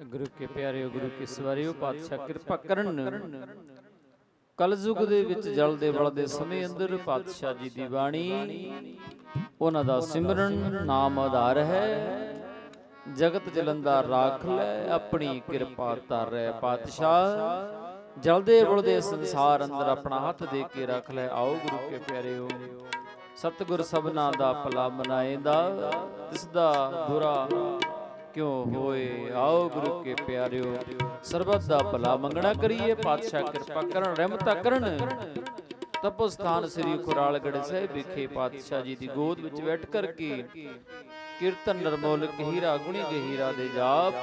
ਗੁਰੂ ਕੇ ਪਿਆਰਿਓ, ਗੁਰੂ ਕੀ ਸਵਾਰਿਓ, ਪਾਤਸ਼ਾਹ ਕਿਰਪਾ ਕਰਨ। ਕਲਯੁਗ ਦੇ ਵਿੱਚ ਜਲਦੇ ਵਲਦੇ ਸਮੇਂ ਅੰਦਰ ਪਾਤਸ਼ਾਹ ਜੀ ਦੀ ਬਾਣੀ, ਉਹਨਾਂ ਦਾ ਸਿਮਰਨ ਨਾਮ ਆਧਾਰ ਹੈ। ਜਗਤ ਜਲੰਦਾ ਰਾਖ ਲੈ, ਆਪਣੀ ਕਿਰਪਾ ਧਾਰੈ ਪਾਤਸ਼ਾਹ। ਜਲਦੇ ਵਲਦੇ ਸੰਸਾਰ ਅੰਦਰ ਆਪਣਾ ਹੱਥ ਦੇ ਕੇ ਰੱਖ ਲੈ, ਆਓ ਗੁਰੂ ਕੇ ਪਿਆਰਿਓ। ਸਤਿਗੁਰ ਸਭਨਾ ਦਾ ਭਲਾ ਮਨਾਏਂਦਾ ਇਸ ਦਾ ਬੁਰਾ ਕਿਉਂ ਹੋਏ? ਆਓ ਗੁਰੂ ਕੇ ਪਿਆਰਿਓ, ਸਰਬਤ ਦਾ ਭਲਾ ਮੰਗਣਾ ਕਰੀਏ, ਪਾਤਸ਼ਾਹ ਕਿਰਪਾ ਕਰਨ, ਰਹਿਮਤਾਂ ਕਰਨ। ਤਪੋ ਸਥਾਨ ਸ੍ਰੀ ਕੁਰਾਲਗੜ੍ਹ ਸਾਹਿਬ ਵਿਖੇ ਪਾਤਸ਼ਾਹ ਜੀ ਦੀ ਗੋਦ ਵਿੱਚ ਬੈਠ ਕਰਕੇ ਕੀਰਤਨ ਨਰਮੋਲਕ ਹੀਰਾ ਗੁਣੀ ਗਹੀਰਾ ਦੇ ਜਾਪ।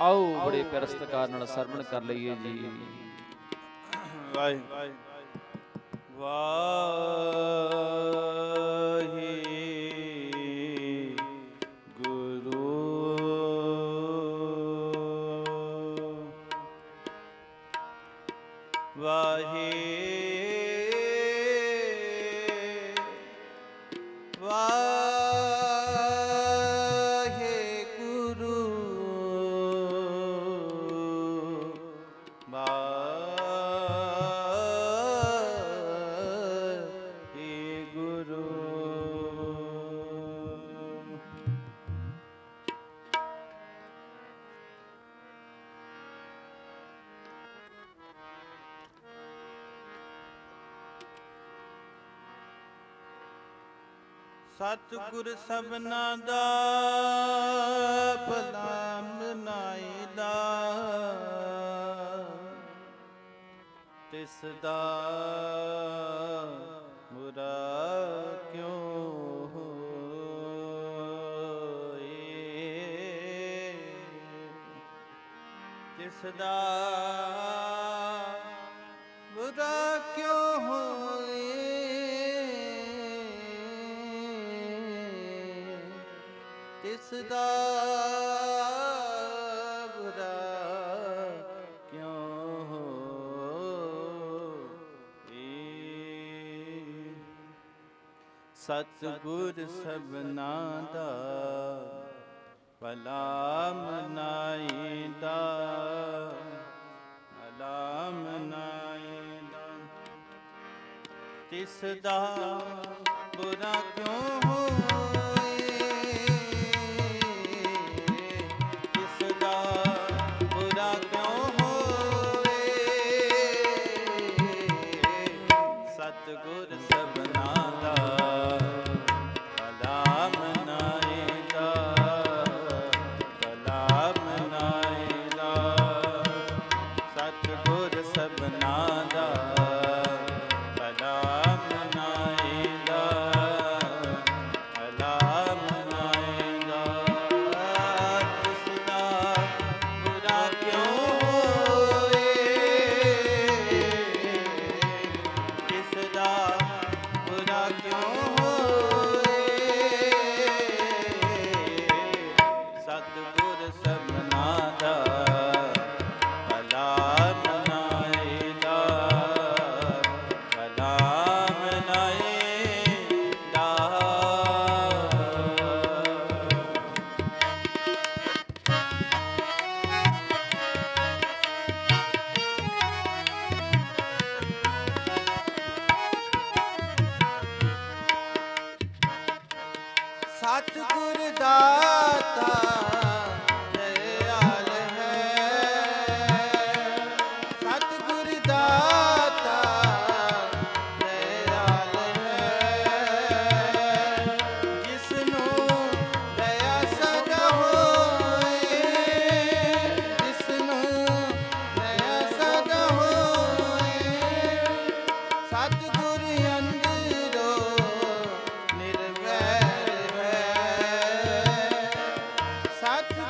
ਆਓ ਬੜੇ ਪਿਆਰ ਸਤਿਕਾਰ ਨਾਲ ਸਰਵਣ ਕਰ ਲਈਏ ਜੀ। ਵਾਹਿ ਵਾਹੀ ਸਤਿਗੁਰ ਸਭਨਾ ਦਾ ਭਲਾ ਮਨਾਈਦਾ ਤਿਸ ਦਾ ਬੁਰਾ ਕਿਉਂ ਹੋਏ? ਤਿਸ ਦਾ ਸਤਿਗੁਰ ਸਭਨਾ ਦਾ ਭਲਾ ਮਨਾਈਦਾ ਭਲਾ ਮਨਾਈਦਾ ਤਿਸ ਦਾ ਬੁਰਾ ਕਿਉਂ ਸਤਿਗੁਰ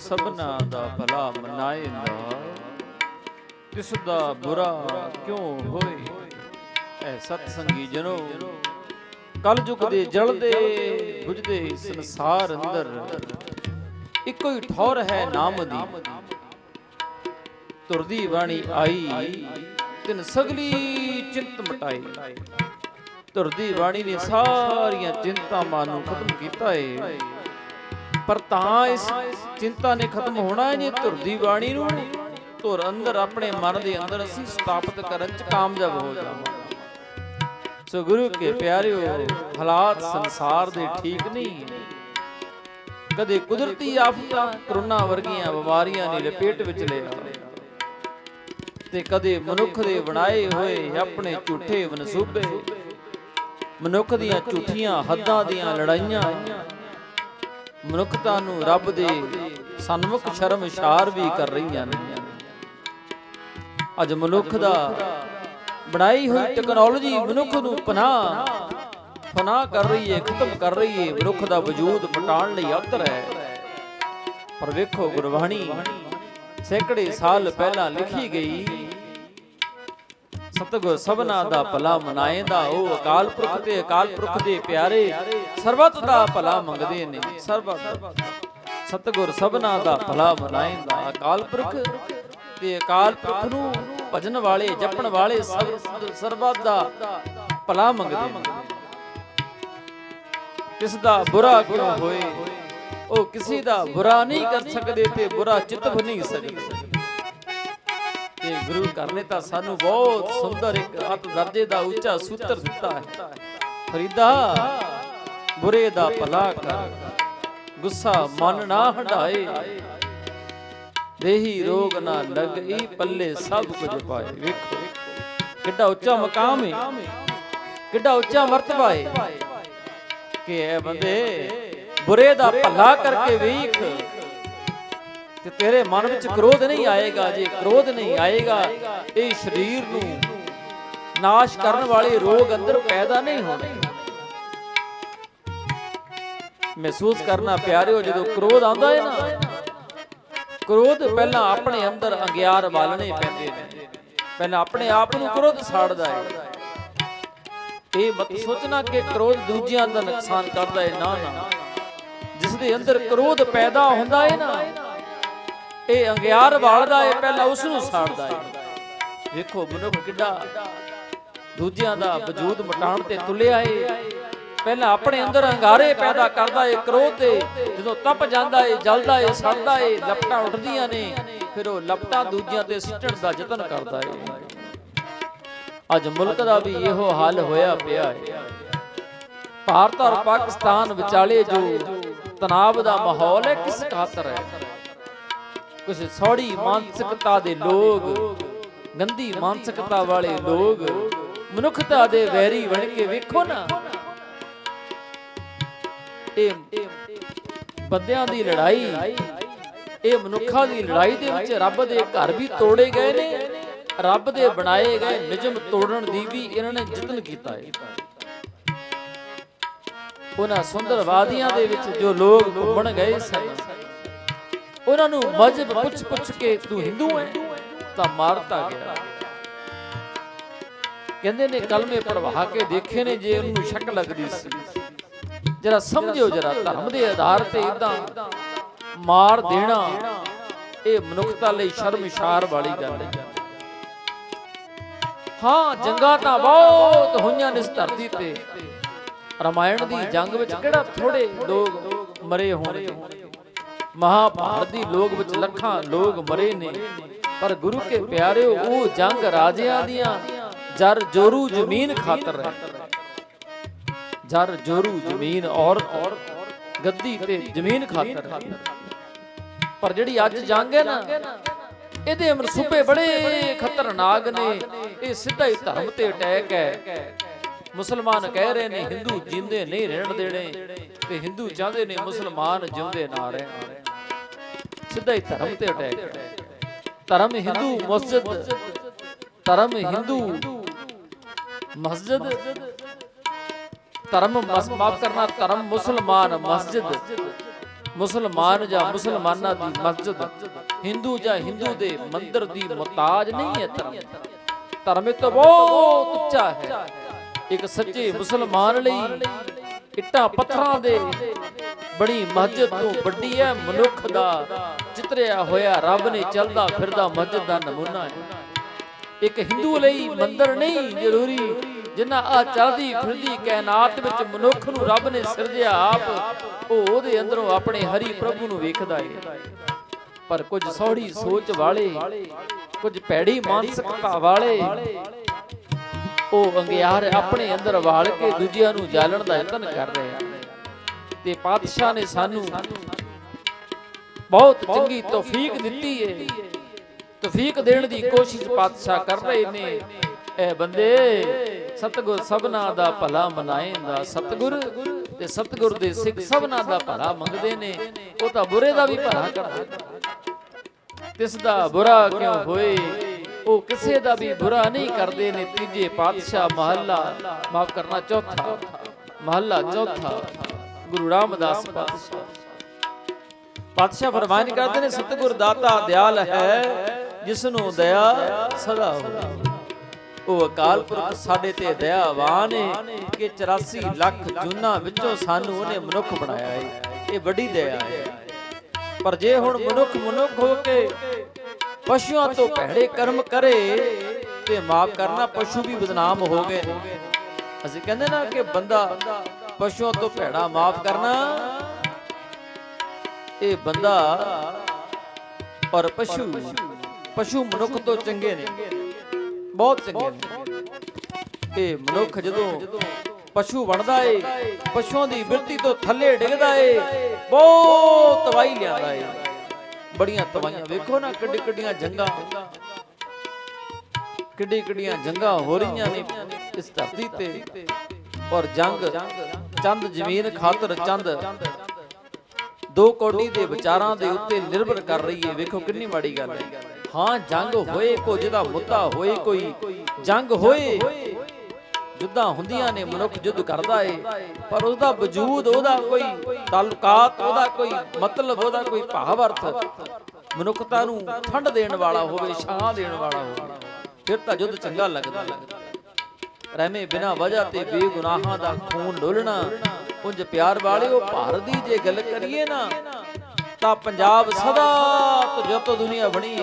ਸਭਨਾ ਦਾ ਭਲਾ ਮਨਾਏਂਦਾ ਤਿਸ ਦਾ ਬੁਰਾ ਕਿਉਂ ਹੋਏ? ਐ ਸਤ ਸੰਗੀ ਜਨੋ, ਕਲ ਯੁਗ ਦੇ ਜਲਦੇ ਬੁਝਦੇ ਸੰਸਾਰ ਅੰਦਰ, ਇੱਕੋ ਹੀ ਠੌਰ ਹੈ ਨਾਮ ਦੀ। ਤੁਰਦੀ ਬਾਣੀ ਆਈ, ਤਿਨ ਸਗਲੀ ਚਿੰਤ ਮਟਾਈ। ਤੁਰਦੀ ਬਾਣੀ ਨੇ ਸਾਰੀਆਂ ਚਿੰਤਾਵਾਂ ਨੂੰ ਖਤਮ ਕੀਤਾ ਏ ਪਰ ਤਾਂ ਇਸ ਚਿੰਤਾ ਨੇ ਖਤਮ ਹੋਣਾ ਹੀ ਨਹੀਂ ਤੁਰਦੀ ਬਾਣੀ ਨੂੰ। ਧੁਰ ਅੰਦਰ ਆਪਣੇ ਮਨ ਦੇ ਅੰਦਰ ਅਸੀਂ ਸਥਾਪਿਤ ਕਰਨ ਚ ਕਾਮਯਾਬ ਹੋ ਜਾਵਾਂਗੇ। ਸੋ ਗੁਰੂ ਕੇ ਪਿਆਰਿਓ, ਹਾਲਾਤ ਸੰਸਾਰ ਦੇ ਠੀਕ ਨਹੀਂ ਕਦੇ ਕੁਦਰਤੀ ਆਫਤਾਂ ਕਰੋਨਾ ਵਰਗੀਆਂ ਬਿਮਾਰੀਆਂ ਨੇ ਲਪੇਟ ਵਿੱਚ ਲਿਆ ਤੇ ਕਦੇ ਮਨੁੱਖ ਦੇ ਬਣਾਏ ਹੋਏ ਆਪਣੇ ਝੂਠੇ ਮਨਸੂਬੇ, ਮਨੁੱਖ ਦੀਆਂ ਝੂਠੀਆਂ ਹੱਦਾਂ ਦੀਆਂ ਲੜਾਈਆਂ ਮਨੁੱਖਤਾ ਨੂੰ ਰੱਬ ਦੇ ਸਨਮੁਖ ਸ਼ਰਮਸ਼ਾਰ ਵੀ ਕਰ ਰਹੀਆਂ ਨੇ। ਅੱਜ ਮਨੁੱਖ ਦਾ ਬਣਾਈ ਹੋਈ ਟੈਕਨੋਲੋਜੀ ਮਨੁੱਖ ਨੂੰ ਪਨਾਹ ਫਨਾ ਕਰ ਰਹੀ ਹੈ ਖਤਮ ਕਰ ਰਹੀ ਹੈ ਮਨੁੱਖ ਦਾ ਵਜੂਦ ਮਟਾਉਣ ਲਈ ਅਵਤਰ ਹੈ। ਪਰ ਵੇਖੋ ਗੁਰਬਾਣੀ ਸੈਂਕੜੇ ਸਾਲ ਪਹਿਲਾਂ ਲਿਖੀ ਗਈ। ਸਤਿਗੁਰ, ਸਭਨਾ ਦਾ ਭਲਾ ਮਨਾਏਂਦਾ ਉਹ ਅਕਾਲ ਪੁਰਖ ਤੇ ਅਕਾਲ ਪੁਰਖ ਦੇ ਪਿਆਰੇ, ਸਰਬੱਤ ਦਾ ਭਲਾ ਮੰਗਦੇ ਨੇ, ਸਰਬੱਤ। ਸਤਿਗੁਰ, ਸਭਨਾ ਦਾ ਭਲਾ ਮਨਾਏਂਦਾ ਅਕਾਲ ਪੁਰਖ ਤੇ ਅਕਾਲ ਪੁਰਖ ਨੂੰ ਭਜਨ ਵਾਲੇ, ਜਪਣ ਵਾਲੇ ਸਰਬਤ ਦਾ ਭਲਾ ਮੰਗਦੇ ਨੇ। ਕਿਸ ਦਾ ਬੁਰਾ ਕਿਉਂ ਹੋਏ? ਉਹ ਕਿਸੇ ਦਾ ਬੁਰਾ ਨਹੀਂ ਕਰ ਸਕਦੇ ਤੇ ਬੁਰਾ ਚਿਤ ਨਹੀਂ ਸਕਦੇ। ਤੇ ਗੁਰੂ ਘਰ ਨੇ ਤਾਂ ਸਾਨੂੰ ਬਹੁਤ ਸੁੰਦਰ ਇੱਕ ਅਤ ਦਰਜੇ ਦਾ ਉੱਚਾ ਸੂਤਰ ਦਿੱਤਾ ਹੈ। ਫਰੀਦਾ, ਬੁਰੇ ਦਾ ਭਲਾ ਕਰ। ਗੁੱਸਾ ਮਨ ਨਾ ਹਟਾਏ ਦੇਹੀ ਰੋਗ ਨਾ ਲਗਈ, ਪੱਲੇ ਸਭ ਕੁਝ ਪਾਏ। ਵੇਖੋ, ਕਿੱਡਾ ਉੱਚਾ ਮਕਾਮ ਹੈ ਕਿੱਡਾ ਉੱਚਾ ਮਰਤਬਾ ਹੈ ਕਿ ਇਹ ਬੰਦੇ ਬੁਰੇ ਦਾ ਭਲਾ ਕਰਕੇ ਵੇਖ ਤੇ ਤੇਰੇ ਮਨ ਵਿੱਚ ਕ੍ਰੋਧ ਨਹੀਂ ਆਏਗਾ ਜੇ, ਕ੍ਰੋਧ ਨਹੀਂ ਆਏਗਾ। ਇਹ ਸਰੀਰ ਨੂੰ ਨਾਸ਼ ਕਰਨ ਵਾਲੇ ਰੋਗ ਅੰਦਰ ਪੈਦਾ ਨਹੀਂ ਹੋਣੇ। ਮਹਿਸੂਸ ਕਰਨਾ ਪਿਆਰਿਓ, ਜਦੋਂ ਕ੍ਰੋਧ ਆਉਂਦਾ ਹੈ ਨਾ, ਕ੍ਰੋਧ ਪਹਿਲਾਂ ਆਪਣੇ ਅੰਦਰ ਅਗਿਆਰ ਬਾਲਣੇ ਪੈਂਦੇ ਨੇ। ਪਹਿਲਾਂ ਆਪਣੇ ਆਪ ਨੂੰ ਕ੍ਰੋਧ ਸਾੜਦਾ ਹੈ ਇਹ ਮਤ ਸੋਚਣਾ ਕਿ ਕ੍ਰੋਧ ਦੂਜਿਆਂ ਦਾ ਨੁਕਸਾਨ ਕਰਦਾ ਹੈ ਨਾ ਨਾ। ਜਿਸ ਦੇ ਅੰਦਰ ਕ੍ਰੋਧ ਪੈਦਾ ਹੁੰਦਾ ਹੈ ਨਾ ਇਹ ਅੰਗਿਆਰ ਵਾਲਦਾ ਹੈ ਪਹਿਲਾਂ ਉਸ ਨੂੰ ਸਾੜਦਾ ਹੈ ਵੇਖੋ ਮਨੁੱਖ ਕਿੱਡਾ ਦੂਜਿਆਂ ਦਾ ਵਜੂਦ ਮਟਾਉਣ ਤੇ ਤੁਲਿਆ ਏ। ਪਹਿਲਾਂ ਆਪਣੇ ਅੰਦਰ ਅੰਗਾਰੇ ਪੈਦਾ ਕਰਦਾ ਏ, ਕ੍ਰੋਧ ਦੇ ਜਦੋਂ ਤਪ ਜਾਂਦਾ ਏ, ਜਲਦਾ ਏ, ਸੜਦਾ ਏ, ਲਪਟਾਂ ਉੱਠਦੀਆਂ ਨੇ, ਫਿਰ ਉਹ ਲਪਟਾਂ ਦੂਜਿਆਂ ਤੇ ਸਿੱਟਣ ਦਾ ਯਤਨ ਕਰਦਾ ਏ। ਅੱਜ ਮੁਲਕ ਦਾ ਵੀ ਇਹੋ ਹਾਲ ਹੋਇਆ ਪਿਆ ਹੈ ਭਾਰਤ ਔਰ ਪਾਕਿਸਤਾਨ ਵਿਚਾਲੇ ਜੋ ਤਣਾਅ ਦਾ ਮਾਹੌਲ ਹੈ, ਕਿਸ ਖਾਤਰ ਹੈ? ਕੁਝ ਸੌੜੀ ਮਾਨਸਿਕਤਾ ਦੇ ਲੋਕ, ਗੰਦੀ ਮਾਨਸਿਕਤਾ ਵਾਲੇ ਲੋਕ, ਮਨੁੱਖਤਾ ਦੇ ਵੈਰੀ ਬਣ ਕੇ ਵੇਖੋ ਨਾ। ਇਹ ਬੰਦਿਆਂ ਦੀ ਲੜਾਈ, ਇਹ ਮਨੁੱਖਾਂ ਦੀ ਲੜਾਈ ਦੇ ਵਿੱਚ ਰੱਬ ਦੇ ਘਰ ਵੀ ਤੋੜੇ ਗਏ ਨੇ, ਰੱਬ ਦੇ ਬਣਾਏ ਗਏ ਨਿਯਮ ਤੋੜਨ ਦੀ ਵੀ ਇਹਨਾਂ ਨੇ ਯਤਨ ਕੀਤਾ ਹੈ। ਉਹਨਾਂ ਸੁੰਦਰ ਵਾਦੀਆਂ ਦੇ ਵਿੱਚ ਜੋ ਲੋਕ ਘੁੰਮਣ ਗਏ ਸਨ ਉਹਨਾਂ ਨੂੰ ਮਜਬ ਪੁੱਛ ਪੁੱਛ ਕੇ ਤੂੰ ਹਿੰਦੂ ਹੈ ਤਾਂ ਮਾਰਤਾ ਗਿਆ। ਕਹਿੰਦੇ ਨੇ ਕਲਮੇ ਪੜਵਾ ਕੇ ਦੇਖੇ ਨੇ ਜੇ ਉਹਨੂੰ ਸ਼ੱਕ ਲੱਗਦੀ ਸੀ। ਜਰਾ ਸਮਝਿਓ ਜਰਾ ਧਰਮ ਦੇ ਆਧਾਰ ਤੇ ਇਦਾਂ ਮਾਰ ਦੇਣਾ ਇਹ ਮਨੁੱਖਤਾ ਲਈ ਸ਼ਰਮਿਸ਼ਾਰ ਵਾਲੀ ਗੱਲ ਹੈ। ਹਾਂ। ਜੰਗਾਂ ਤਾਂ ਬਹੁਤ ਹੋਈਆਂ ਨੇ ਇਸ ਧਰਤੀ ਤੇ। ਰਮਾਇਣ ਦੀ ਜੰਗ ਵਿੱਚ ਕਿਹੜਾ ਥੋੜੇ ਲੋਕ ਮਰੇ ਹੋਣੇ ਮਹਾਭਾਰਤ ਦੀ ਲੋਕ ਵਿੱਚ ਲੱਖਾਂ ਲੋਕ ਮਰੇ ਨੇ। ਪਰ ਗੁਰੂ ਕੇ ਪਿਆਰਿਓ ਉਹ ਜੰਗ ਰਾਜਿਆਂ ਦੀਆਂ ਜਰ ਜੋਰੂ ਜ਼ਮੀਨ ਖਾਤਰ ਹੈ। ਜਰ ਜੋਰੂ ਜ਼ਮੀਨ ਔਰ ਗੱਦੀ ਤੇ ਜ਼ਮੀਨ ਖਾਤਰ ਹੈ। ਪਰ ਜਿਹੜੀ ਅੱਜ ਜੰਗ ਹੈ ਨਾ, ਇਹਦੇ ਮਨਸੂਬੇ ਬੜੇ ਖਤਰਨਾਕ ਨੇ। ਇਹ ਸਿੱਧਾ ਹੀ ਧਰਮ ਤੇ ਅਟੈਕ ਹੈ। ਮੁਸਲਮਾਨ ਕਹਿ ਰਹੇ ਨੇ, ਹਿੰਦੂ ਜਿੰਦੇ ਨਹੀਂ ਰਹਿਣ ਦੇਣੇ ਤੇ ਹਿੰਦੂ ਚਾਹੁੰਦੇ ਨੇ ਮੁਸਲਮਾਨ ਜਿਉਂਦੇ ਨਾ ਰਹਿਣ। ਸਿੱਧਾ ਹੀ ਧਰਮ ਤੇ ਅਟੈਕ। ਧਰਮ ਹਿੰਦੂ, ਮਸਜਿਦ। ਧਰਮ ਹਿੰਦੂ, ਮਸਜਿਦ। ਧਰਮ ਮਾਫ ਕਰਨਾ, ਧਰਮ ਮੁਸਲਮਾਨ ਮਸਜਿਦ। ਮੁਸਲਮਾਨ ਜਾਂ ਮੁਸਲਮਾਨਾਂ ਦੀ ਮਸਜਿਦ। ਹਿੰਦੂ ਜਾਂ ਹਿੰਦੂ ਦੇ ਮੰਦਰ ਦੀ ਮੁਤਾਜ ਨਹੀਂ ਹੈ ਧਰਮ। ਧਰਮ ਇਹ ਤੋਂ ਬਹੁਤ ਉੱਚਾ ਹੈ। ਇੱਕ ਸੱਚੇ ਮੁਸਲਮਾਨ ਲਈ ਇੱਟਾਂ ਪੱਥਰਾਂ ਦੇ ਬੜੀ ਮਸਜਿਦ ਤੋਂ ਵੱਡੀ ਹੈ, ਮਨੁੱਖ ਦਾ ਚਿਤਰਿਆ ਹੋਇਆ ਰੱਬ ਨੇ ਚੱਲਦਾ ਫਿਰਦਾ ਮਸਜਿਦ ਦਾ ਨਮੂਨਾ ਹੈ। ਇੱਕ ਹਿੰਦੂ ਲਈ ਮੰਦਰ ਨਹੀਂ ਜ਼ਰੂਰੀ, ਜਿੰਨਾ ਆ ਚੱਲਦੀ ਫਿਰਦੀ ਕਾਇਨਾਤ ਵਿੱਚ ਮਨੁੱਖ ਨੂੰ ਰੱਬ ਨੇ ਸਿਰਜਿਆ ਆਪ, ਉਹ ਉਹਦੇ ਅੰਦਰੋਂ ਆਪਣੇ ਹਰੀ ਪ੍ਰਭੂ ਨੂੰ ਵੇਖਦਾ ਏ। ਪਰ ਕੁਝ ਸੌੜੀ ਸੋਚ ਵਾਲੇ, ਕੁਝ ਭੈੜੀ ਮਾਨਸਿਕਤਾ ਵਾਲੇ, ਉਹ ਅੰਗਿਆਰ ਆਪਣੇ ਅੰਦਰ ਵਾਲ ਕੇ ਦੂਜਿਆਂ ਨੂੰ ਜਾਲਣ ਦਾ ਯਤਨ ਕਰ ਰਹੇ ਹਨ। ਤੇ ਪਾਤਸ਼ਾਹ ਨੇ ਸਾਨੂੰ ਬਹੁਤ ਚੰਗੀ ਤੌਫੀਕ ਦਿੱਤੀ ਏ। ਤੌਫੀਕ ਦੇਣ ਦੀ ਕੋਸ਼ਿਸ਼ ਪਾਤਸ਼ਾਹ ਕਰ ਰਹੇ ਨੇ। ਇਹ ਬੰਦੇ, ਸਤਗੁਰ ਸਭਨਾ ਦਾ ਭਲਾ ਮਨਾਏਂਦਾ ਸਤਗੁਰ ਤੇ ਸਤਗੁਰ ਦੇ ਸਿੱਖ ਸਭਨਾ ਦਾ ਭਲਾ ਮੰਗਦੇ ਨੇ। ਉਹ ਤਾਂ ਬੁਰੇ ਦਾ ਵੀ ਭਲਾ ਕਰਦੇ ਤਿਸ ਦਾ ਬੁਰਾ ਕਿਉਂ ਹੋਏ? ਉਹ ਕਿਸੇ ਦਾ ਵੀ ਬੁਰਾ ਨਹੀਂ ਕਰਦੇ ਨੇ। ਤੀਜੇ ਪਾਤਸ਼ਾਹ ਮਹੱਲਾ, ਮਾਫ ਕਰਨਾ, ਚੌਥਾ ਮਹੱਲਾ, ਚੌਥਾ ਗੁਰੂ ਰਾਮਦਾਸ ਪਾਤਸ਼ਾਹ। ਪਾਤਸ਼ਾਹ ਫਰਮਾਨ ਕਰਦੇ ਨੇ, ਸਤਿਗੁਰ ਦਾਤਾ ਦਿਆਲ ਹੈ ਜਿਸ ਨੂੰ ਦਇਆ ਸਦਾ ਹੋਵੇ। ਉਹ ਅਕਾਲ ਪੁਰਖ ਸਾਡੇ ਤੇ ਦਇਆਵਾਨ ਹੈ ਕਿ 84 ਲੱਖ ਜੁਨਾ ਵਿੱਚੋਂ ਸਾਨੂੰ ਉਹਨੇ ਮਨੁੱਖ ਬਣਾਇਆ ਹੈ ਇਹ ਵੱਡੀ ਦਇਆ ਹੈ ਪਰ ਜੇ ਹੁਣ ਮਨੁੱਖ ਮਨੁੱਖ ਹੋ ਕੇ ਪਸ਼ੂਆਂ ਤੋਂ ਭੈੜੇ ਕਰਮ ਕਰੇ ਤੇ ਮਾਫ ਕਰਨਾ, ਪਸ਼ੂ ਵੀ ਬਦਨਾਮ ਹੋ ਗਏ। ਅਸੀਂ ਕਹਿੰਦੇ ਨਾ ਕਿ ਬੰਦਾ ਪਸ਼ੂਆਂ ਤੋਂ ਭੈੜਾ ਮਾਫ ਕਰਨਾ। ਇਹ ਬੰਦਾ ਔਰ ਪਸ਼ੂ ਪਸ਼ੂ ਮਨੁੱਖ ਤੋਂ ਚੰਗੇ ਨੇ। ਬਹੁਤ ਚੰਗੇ ਨੇ। ਇਹ ਮਨੁੱਖ ਜਦੋਂ ਪਸ਼ੂ ਬਣਦਾ ਏ, ਪਸ਼ੂਆਂ ਦੀ ਬਿਰਤੀ ਤੋਂ ਥੱਲੇ ਡਿੱਗਦਾ ਏ, ਬਹੁਤ ਤਬਾਹੀ ਲਿਆਂਦਾ ਏ। ਬੜੀਆਂ ਤਬਾਹੀਆਂ। ਵੇਖੋ ਨਾ ਕਿੱਡੀ ਕਿੱਡੀਆਂ ਜੰਗਾਂ। ਕਿੱਡੀ ਕਿੱਡੀਆਂ ਜੰਗਾਂ ਹੋ ਰਹੀਆਂ ਨੇ ਇਸ ਧਰਤੀ ਤੇ। ਔਰ ਜੰਗ ਚੰਦ ਜ਼ਮੀਨ ਖਾਤਰ ਚੰਦ। ਦੋ ਕੋਡੀ ਦੇ ਵਿਚਾਰਾਂ ਦੇ ਉੱਤੇ ਨਿਰਭਰ ਕਰ ਰਹੀ ਹੈ ਵੇਖੋ ਕਿੰਨੀ ਮਾੜੀ ਗੱਲ ਹੈ ਹਾਂ, ਜੰਗ ਹੋਏ ਕੋ, ਜਿਹਦਾ ਮੁੱਦਾ ਹੋਏ ਕੋਈ, ਜੰਗ ਹੋਏ ਜੁੱਦਾਂ ਹੁੰਦੀਆਂ ਨੇ, ਮਨੁੱਖ ਯੁੱਧ ਕਰਦਾ ਏ। ਪਰ ਉਹਦਾ ਵਜੂਦ, ਉਹਦਾ ਕੋਈ ਤਾਲੁਕਾਤ, ਉਹਦਾ ਕੋਈ ਮਤਲਬ, ਉਹਦਾ ਕੋਈ ਭਾਵ ਅਰਥ ਮਨੁੱਖਤਾ ਨੂੰ ਠੰਡ ਦੇਣ ਵਾਲਾ ਹੋਵੇ, ਛਾਂ ਦੇਣ ਵਾਲਾ ਹੋਵੇ, ਫਿਰ ਤਾਂ ਯੁੱਧ ਚੰਗਾ ਲੱਗਦਾ ਲੱਗਦਾ। ਰਹਿਮੇ ਬਿਨਾ ਵਜ੍ਹਾ ਤੇ ਬੇਗੁਨਾਹਾਂ ਦਾ ਖੂਨ ਡੋਲਣਾ। ਉਂਝ ਪਿਆਰ ਵਾਲਿਓ, ਭਾਰਤ ਦੀ ਜੇ ਗੱਲ ਕਰੀਏ ਨਾ, ਤਾਂ ਪੰਜਾਬ ਸਦਾ ਜਦ ਦੁਨੀਆ ਬਣੀ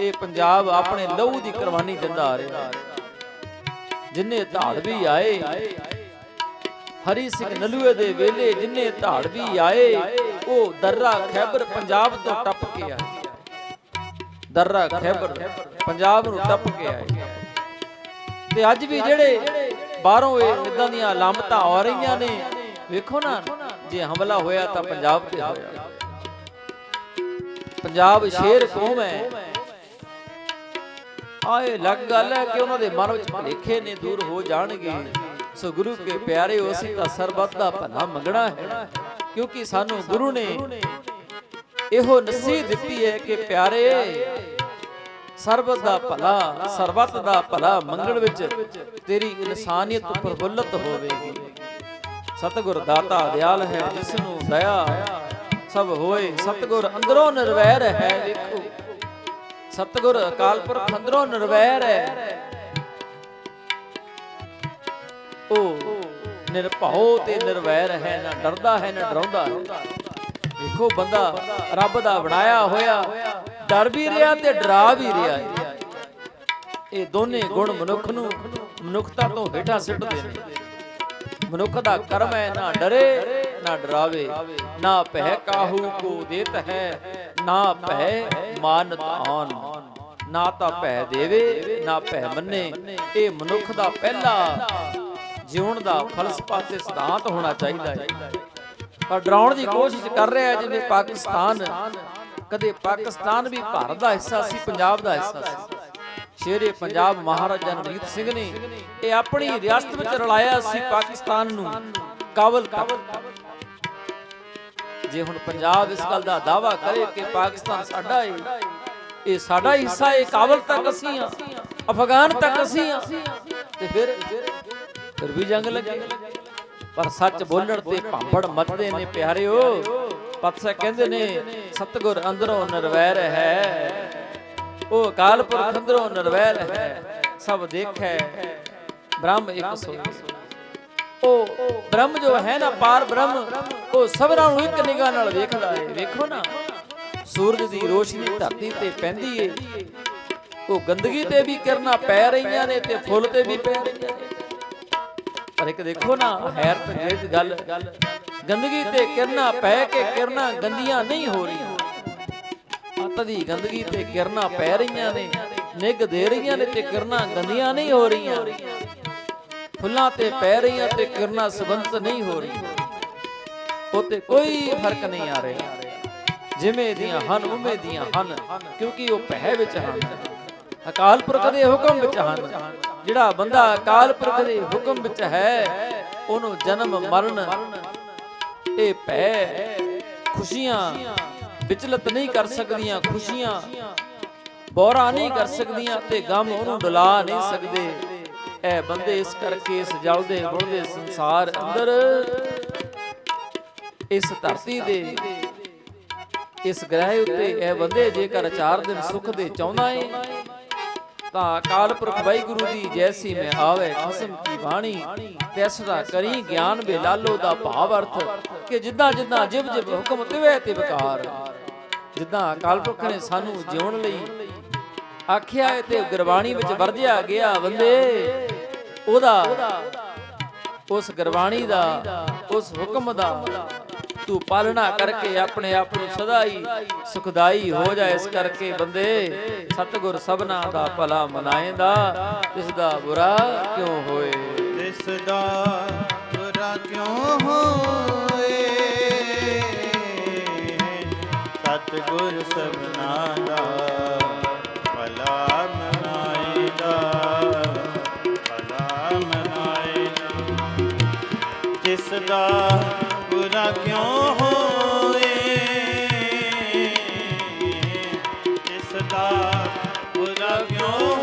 ਇਹ ਪੰਜਾਬ ਆਪਣੇ ਲਹੂ ਦੀ ਕੁਰਬਾਨੀ ਦਿੰਦਾ ਆ ਰਿਹਾ। ਜਿੰਨੇ ਧਾੜਵੀ ਆਏ, ਹਰੀ ਸਿੰਘ ਨਲੂਏ ਦੇ ਵੇਲੇ ਜਿੰਨੇ ਧਾੜਵੀ ਆਏ, ਉਹ ਦਰਰਾ ਖੈਬਰ ਪੰਜਾਬ ਤੋਂ ਟੱਪ ਕੇ ਆਏ। ਦਰਰਾ ਖੈਬਰ ਪੰਜਾਬ ਨੂੰ ਟੱਪ ਕੇ ਆਏ। ਤੇ ਅੱਜ ਵੀ ਜਿਹੜੇ ਬਾਹਰੋਂ ਇਹ ਇਦਾਂ ਦੀਆਂ ਲਾਮਤਾਂ ਆ ਰਹੀਆਂ ਨੇ, ਵੇਖੋ ਨਾ, ਜੇ ਹਮਲਾ ਹੋਇਆ ਤਾਂ ਪੰਜਾਬ ਤੇ ਹੋਇਆ? ਪੰਜਾਬ ਸ਼ੇਰ ਕੌਮ ਹੈ। ਆਏ ਲੱਗ ਗੱਲ ਹੈ ਕਿ ਉਹਨਾਂ ਦੇ ਮਨ ਵਿੱਚ ਭਲੇਖੇ ਨੇ ਦੂਰ ਹੋ ਜਾਣਗੇ। ਸੋ ਗੁਰੂ ਕੇ ਪਿਆਰੇ ਅਸੀਂ ਤਾਂ ਸਰਬੱਤ ਦਾ ਭਲਾ ਮੰਗਣਾ ਹੈ, ਕਿਉਂਕਿ ਸਾਨੂੰ ਗੁਰੂ ਨੇ ਇਹੋ ਨਸੀਹਤ ਦਿੱਤੀ ਹੈ ਕਿ ਪਿਆਰੇ ਸਰਬਤ ਦਾ ਭਲਾ, ਸਰਬੱਤ ਦਾ ਭਲਾ ਮੰਗਣ ਵਿੱਚ ਤੇਰੀ ਇਨਸਾਨੀਅਤ ਪ੍ਰਫੁੱਲਤ ਹੋਵੇਗੀ। ਸਤਿਗੁਰ ਦਾਤਾ ਦਿਆਲ ਹੈ ਜਿਸ ਨੂੰ ਦਇਆ ਸਭ ਹੋਏ। ਸਤਿਗੁਰ ਅੰਦਰੋਂ ਨਿਰਵੈਰ ਹੈ, ਵੇਖੋ। ਸਤਿਗੁਰ ਅਕਾਲ ਪੁਰਖ ਅੰਦਰੋਂ ਨਿਰਵੈਰ ਹੈ। ਉਹ ਨਿਰਭਉ ਤੇ ਨਿਰਵੈਰ ਹੈ, ਨਾ ਡਰਦਾ ਹੈ, ਨਾ ਡਰਾਉਂਦਾ। ਹੈ ਵੇਖੋ ਬੰਦਾ ਰੱਬ ਦਾ ਬਣਾਇਆ ਹੋਇਆ, ਡਰ ਵੀ ਰਿਹਾ ਤੇ ਡਰਾ ਵੀ ਰਿਹਾ ਹੈ। ਇਹ ਦੋਨੇ ਗੁਣ ਮਨੁੱਖ ਨੂੰ ਮਨੁੱਖਤਾ ਤੋਂ ਹੇਠਾਂ ਸਿੱਟਦੇ ਨੇ। ਮਨੁੱਖ ਦਾ ਕਰਮ ਹੈ ਨਾ ਡਰੇ, ਨਾ ਡਰਾਵੇ, ਨਾ ਪਹਿ ਕਾਹੂ ਕੋ ਦੇਤ ਹੈ, ਨਾ ਪਹਿ ਮਾਨਤ ਆਨ ਨਾ ਤਾਂ ਪਹਿ ਦੇਵੇ, ਨਾ ਪਹਿ ਮੰਨੇ। ਇਹ ਮਨੁੱਖ ਦਾ ਪਹਿਲਾ ਜਿਉਣ ਦਾ ਫਲਸਫਾ ਤੇ ਸਿਧਾਂਤ ਹੋਣਾ ਚਾਹੀਦਾ ਹੈ। ਡਰਾਉਣ ਦੀ ਕੋਸ਼ਿਸ਼ ਕਰ ਰਿਹਾ ਜਿਵੇਂ ਪਾਕਿਸਤਾਨ। ਕਦੇ ਪਾਕਿਸਤਾਨ ਵੀ ਭਾਰਤ ਦਾ ਹਿੱਸਾ ਸੀ, ਪੰਜਾਬ ਦਾ ਹਿੱਸਾ ਸੀ। ਸ਼ੇਰੇ ਪੰਜਾਬ ਮਹਾਰਾਜਾ ਰਣਜੀਤ ਸਿੰਘ ਨੇ ਇਹ ਆਪਣੀ ਰਿਆਸਤ ਵਿੱਚ ਰਲਾਇਆ ਸੀ ਪਾਕਿਸਤਾਨ ਨੂੰ, ਕਾਬਲ ਕਰ। ਜੇ ਹੁਣ ਪੰਜਾਬ ਇਸ ਗੱਲ ਦਾ ਦਾਵਾ ਕਰੇ ਕਿ ਪਾਕਿਸਤਾਨ ਸਾਡਾ ਹੈ ਇਹ ਸਾਡਾ ਹੀ ਹਿੱਸਾ ਹੈ ਕਾਬਲ ਤੱਕ ਅਸੀਂ ਆ ਅਫਗਾਨ ਤੱਕ ਅਸੀਂ ਆ ਤੇ ਫਿਰ ਫਿਰ ਵੀ ਜੰਗ ਲੱਗੇ। ਪਰ ਸੱਚ ਬੋਲਣ ਤੇ ਭਾਂਬੜ ਮੱਚਦੇ ਨੇ ਪਿਆਰਿਓ। ਪਾਤਸ਼ਾਹ ਕਹਿੰਦੇ ਨੇ ਸਤਗੁਰ ਅੰਦਰੋਂ ਨਿਰਵੈਰ ਹੈ। ਉਹ ਅਕਾਲ ਪੁਰਖ ਅੰਦਰੋਂ ਨਿਰਵੈਰ ਹੈ। ਸਭ ਦੇਖੈ। ਬ੍ਰਹਮ ਇੱਕ ਸੋਈ। ਉਹ ਬ੍ਰਹਮ ਜੋ ਹੈ ਨਾ ਪਾਰ ਬ੍ਰਹਮ ਉਹ ਸਭਨਾਂ ਨੂੰ ਇੱਕ ਨਿਗਾਹ ਨਾਲ ਵੇਖਦਾ ਹੈ ਵੇਖੋ ਨਾ ਸੂਰਜ ਦੀ ਰੋਸ਼ਨੀ ਧਰਤੀ ਤੇ ਪੈਂਦੀ ਏ। ਉਹ ਗੰਦਗੀ ਤੇ ਵੀ ਕਿਰਨਾਂ ਪੈ ਰਹੀਆਂ ਨੇ ਤੇ ਫੁੱਲ ਤੇ ਵੀ ਪੈ ਰਹੀਆਂ ਨੇ। ਪਰ ਇੱਕ ਦੇਖੋ ਨਾ ਹੈਰਤ ਜਿਹੜੀ ਗੱਲ, ਗੰਦਗੀ ਤੇ ਕਿਰਨਾਂ ਪੈ ਕੇ ਕਿਰਨਾਂ ਗੰਦੀਆਂ ਨਹੀਂ ਹੋ ਰਹੀਆਂ। ਅੱਤ ਦੀ ਗੰਦਗੀ ਤੇ ਕਿਰਨਾਂ ਪੈ ਰਹੀਆਂ ਨੇ, ਨਿੱਘ ਦੇ ਰਹੀਆਂ ਨੇ ਤੇ ਕਿਰਨਾਂ ਗੰਦੀਆਂ ਨਹੀਂ ਹੋ ਰਹੀਆਂ। ਫੁੱਲਾਂ ਤੇ ਪੈ ਰਹੀਆਂ ਤੇ ਕਿਰਨਾਂ ਸੁਗੰਧਿਤ ਨਹੀਂ ਹੋ ਰਹੀਆਂ। ਉਤੇ ਕੋਈ ਫ਼ਰਕ ਨਹੀਂ ਆ ਰਿਹਾ। ਜਿਵੇਂ ਦੀਆਂ ਹਨ, ਉਵੇਂ ਦੀਆਂ ਹਨ, ਕਿਉਂਕਿ ਉਹ ਪਹਿ ਵਿੱਚ ਹਨ। ਅਕਾਲ ਪੁਰਖ ਦੇ ਹੁਕਮ ਵਿੱਚ ਹਨ। ਜਿਹੜਾ ਬੰਦਾ ਅਕਾਲ ਪੁਰਖ ਦੇ ਹੁਕਮ ਵਿੱਚ ਹੈ, ਉਹਨੂੰ ਜਨਮ ਮਰਨ ਇਹ ਭੈ। ਖੁਸ਼ੀਆਂ ਵਿਚਲਤ ਨਹੀਂ ਕਰ ਸਕਦੀਆਂ, ਖੁਸ਼ੀਆਂ ਬੋਰਾ ਨਹੀਂ ਕਰ ਸਕਦੀਆਂ ਤੇ ਗਮ ਉਹਨੂੰ ਡੁਲਾ ਨਹੀਂ ਸਕਦੇ। ਇਹ ਬੰਦੇ ਇਸ ਕਰਕੇ ਇਸ ਜਲਦੇ ਬੁਲਦੇ ਸੰਸਾਰ ਅੰਦਰ, ਇਸ ਧਰਤੀ ਦੇ, ਇਸ ਗ੍ਰਹਿ ਉੱਤੇ ਇਹ ਬੰਦੇ ਜੇਕਰ ਚਾਰ ਦਿਨ ਸੁਖ ਦੇ ਚਾਹੁੰਦਾ ਏ ਤਾਂ ਅਕਾਲ ਪੁਰਖ ਵਾਹਿਗੁਰੂ ਦੀ ਜੈਸੀ ਮੈਂ ਆਵੇ ਖਸਮ ਕੀ ਬਾਣੀ ਤੈਸਰਾ ਕਰੀ ਗਿਆਨ ਬੇ ਲਾਲੋ ਦਾ ਭਾਵ ਅਰਥ ਕਿ ਜਿੱਦਾਂ ਜਿੱਦਾਂ ਜਿਵ ਜਿਵ ਹੁਕਮ ਤਿਵੇ ਤੇ ਵਿਕਾਰ ਜਿੱਦਾਂ ਅਕਾਲ ਪੁਰਖ ਨੇ ਸਾਨੂੰ ਜਿਉਣ ਲਈ ਆਖਿਆ ਏ ਤੇ ਗੁਰਬਾਣੀ ਵਿੱਚ ਵਰਜਿਆ ਗਿਆ ਬੰਦੇ, ਉਹਦਾ, ਉਸ ਗੁਰਬਾਣੀ ਦਾ, ਉਸ ਹੁਕਮ ਦਾ ਤੂੰ ਪਾਲਣਾ ਕਰਕੇ ਆਪਣੇ ਆਪ ਨੂੰ ਸਦਾ ਹੀ ਸੁਖਦਾਈ ਹੋ ਜਾ ਇਸ ਕਰਕੇ ਬੰਦੇ। ਸਤਿਗੁਰ ਸਭਨਾ ਦਾ ਭਲਾ ਮਨਾਏਂਦਾ ਇਸ ਦਾ ਬੁਰਾ ਕਿਉਂ ਹੋਏ? ਤਿਸ ਦਾ ਬੁਰਾ ਕਿਉਂ ਹੋਏ? ਸਤਿਗੁਰ ਸਭਨਾ ਦਾ ਭਲਾ ਮਨਾਏਗਾ ਭਲਾ ਮਨਾਏਗਾ ਜਿਸ ਦਾ ਬੁਰਾ ਕਿਉਂ ਹੋਏ? ਜਿਸ ਦਾ ਬੁਰਾ ਕਿਉਂ